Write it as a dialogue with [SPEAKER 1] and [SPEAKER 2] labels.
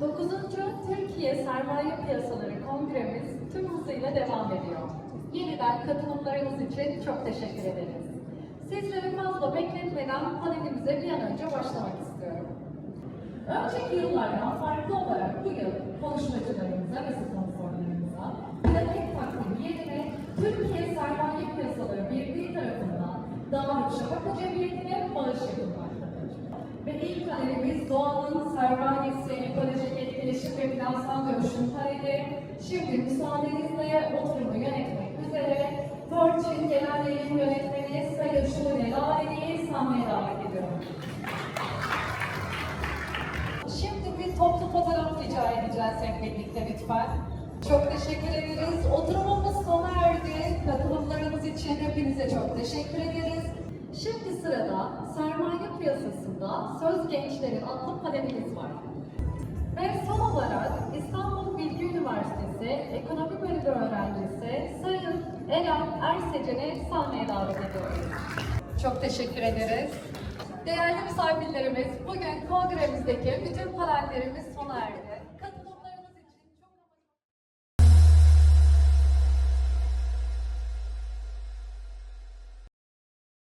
[SPEAKER 1] 9. Türkiye Sermaye Piyasaları Kongremiz tüm hızıyla devam ediyor. Yeniden katılımlarınız için çok teşekkür ederiz. Sizleri fazla bekletmeden panelimize bir an önce başlamak istiyorum. Önceki yıllardan farklı olarak bu yıl konuşmacılarımıza ve sponsorlarımıza plaket takvimi yerine Türkiye Sermaye Piyasaları Birliği tarafından Darüşşafaka Cemiyeti'ne bağış yapılmaktadır. Ve ilk panelimiz Doğan'ın sermayesi, etkileşim ve finansal dönüşüm paneli. Şimdi müsaadenizle oturumu yönetmek üzere Fortune Genel Yayın Yönetmeni Sayın Şule Laleli'yi sahneye davet ediyorum. Şimdi bir toplu fotoğraf rica edeceğiz hep birlikte lütfen. Çok teşekkür ederiz. Oturumumuz sona erdi. Katılımlarınız için hepinize çok teşekkür ederiz. Şimdi sırada sermaye piyasasında Söz Gençlerin adlı panelimiz var. Son olarak İstanbul Bilgi Üniversitesi Ekonomi Bölümü öğrencisi Sayın Eren Ersecen'i sahneye davet ediyoruz. Çok teşekkür ederiz. Değerli misafirlerimiz, bugün kongremizdeki bütün panellerimiz sona erdi.